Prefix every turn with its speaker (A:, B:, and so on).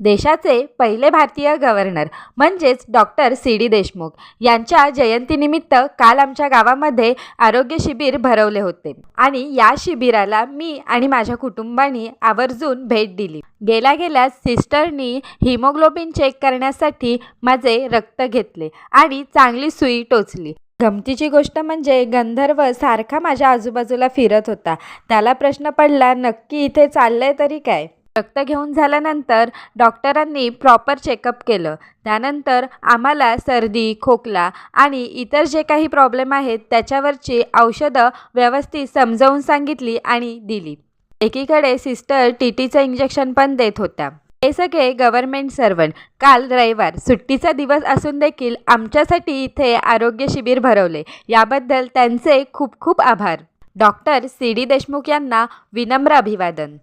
A: देशाचे पहिले भारतीय गव्हर्नर म्हणजेच डॉक्टर सी डी देशमुख. यांच्या जयंतीनिमित्त काल आमच्या गावामध्ये आरोग्य शिबिर भरवले होते. आणि या शिबिराला मी आणि माझ्या कुटुंबाने आवर्जून भेट दिली. गेल्या गेल्या सिस्टरनी हिमोग्लोबिन चेक करण्यासाठी माझे रक्त घेतले आणि चांगली सुई टोचली. गमतीची गोष्ट म्हणजे गंधर्व सारखा माझ्या आजूबाजूला फिरत होता. त्याला प्रश्न पडला नक्की इथे चाललंय तरी काय? रक्त घेऊन झाल्यानंतर डॉक्टरांनी प्रॉपर चेकअप केलं. त्यानंतर आम्हाला सर्दी खोकला आणि इतर जे काही प्रॉब्लेम आहेत त्याच्यावरची औषधं व्यवस्थित समजावून सांगितली आणि दिली. एकीकडे सिस्टर टी टीचं इंजेक्शन पण देत होत्या. हे सगळे गव्हर्नमेंट सर्वंट काल रविवार. सुट्टीचा दिवस असून देखील आमच्यासाठी इथे आरोग्य शिबिर भरवले. याबद्दल त्यांचे खूप खूप आभार. डॉक्टर सी डी देशमुख यांना विनम्र अभिवादन.